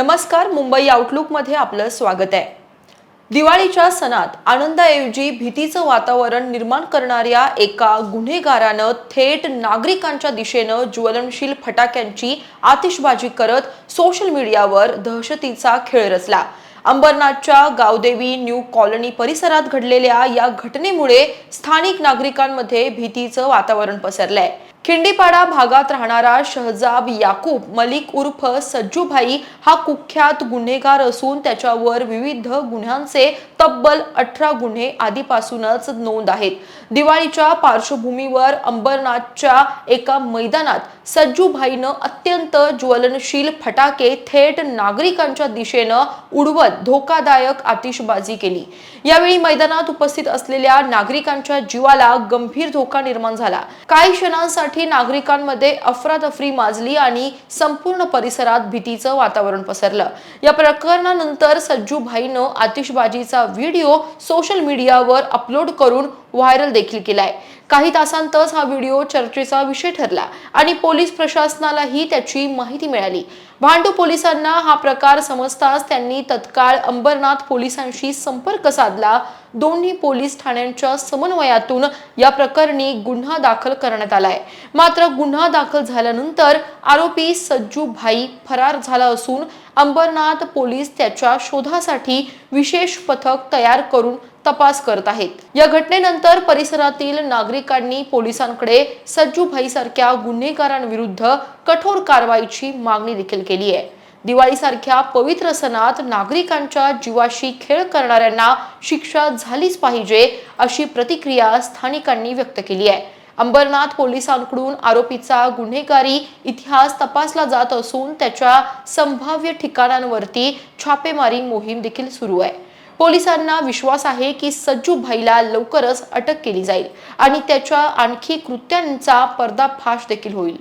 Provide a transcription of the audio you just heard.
नमस्कार मुंबई आउटलुकमध्ये आपलं स्वागत आहे. दिवाळीच्या सणात आनंदाऐवजी भीतीचं वातावरण निर्माण करणाऱ्या एका गुन्हेगारानं थेट नागरिकांच्या दिशेनं ज्वलनशील फटाक्यांची आतिषबाजी करत सोशल मीडियावर दहशतीचा खेळ रचला. अंबरनाथच्या गावदेवी न्यू कॉलनी परिसरात घडलेल्या या घटनेमुळे स्थानिक नागरिकांमध्ये भीतीचं वातावरण पसरलंय. खिंडीपाडा भागात राहणारा शहजाब याकूब मलिक उर्फ सज्जूभाई हा कुख्यात गुन्हेगार असून त्याच्यावर विविध गुन्ह्यांचे तब्बल अठरा गुन्हे आधीपासूनच नोंद आहेत. दिवाळीच्या पार्श्वभूमीवर अंबरनाथच्या एका मैदानात सज्जूभाईनं अत्यंत ज्वलनशील फटाके थेट नागरिकांच्या दिशेनं उडवत धोकादायक आतिषबाजी केली. यावेळी मैदानात उपस्थित असलेल्या नागरिकांच्या जीवाला गंभीर धोका निर्माण झाला. काही क्षणांसाठी नागरिकांमध्ये अफरातफरी माजली आणि संपूर्ण परिसरात भीतीचं वातावरण पसरलं. या प्रकरणानंतर सज्जूभाईनं आतिषबाजीचा व्हिडिओ सोशल मीडियावर अपलोड करून व्हायरल देखील केलाय. काही तासांतच हा व्हिडिओ चर्चेचा विषय ठरला आणि पोलीस प्रशासनालाही त्याची माहिती मिळाली. भांडू पोलिसांना हा प्रकार समजताच त्यांनी तत्काळ अंबरनाथ पोलिसांशी संपर्क साधला. दोन्ही पोलीस ठाण्यांच्या समन्वयातून या प्रकरणी गुन्हा दाखल करण्यात आलाय. मात्र गुन्हा दाखल झाल्यानंतर आरोपी सज्जू भाई फरार झाला असून अंबरनाथ पोलीस त्याच्या शोधासाठी विशेष पथक तयार करून तपास करत आहेत. या घटनेनंतर परिसरातील नागरिकांनी पोलिसांकडे सज्जूभाई सारख्या गुन्हेगारांविरुद्ध कठोर कारवाईची मागणी देखील केली आहे. दिवाळीसारख्या पवित्र सणात नागरिकांच्या जीवाशी खेळ करणाऱ्यांना शिक्षा झालीच पाहिजे अशी प्रतिक्रिया स्थानिकांनी व्यक्त केली आहे. अंबरनाथ पोलिसांकडून आरोपीचा गुन्हेगारी इतिहास तपासला जात असून त्याच्या संभाव्य ठिकाणांवरती छापेमारी मोहीम देखील सुरू आहे. पोलिसांना विश्वास आहे की सज्जू भाईला लवकरच अटक केली जाईल आणि त्याच्या आणखी कृत्यांचा पर्दाफाश देखील होईल.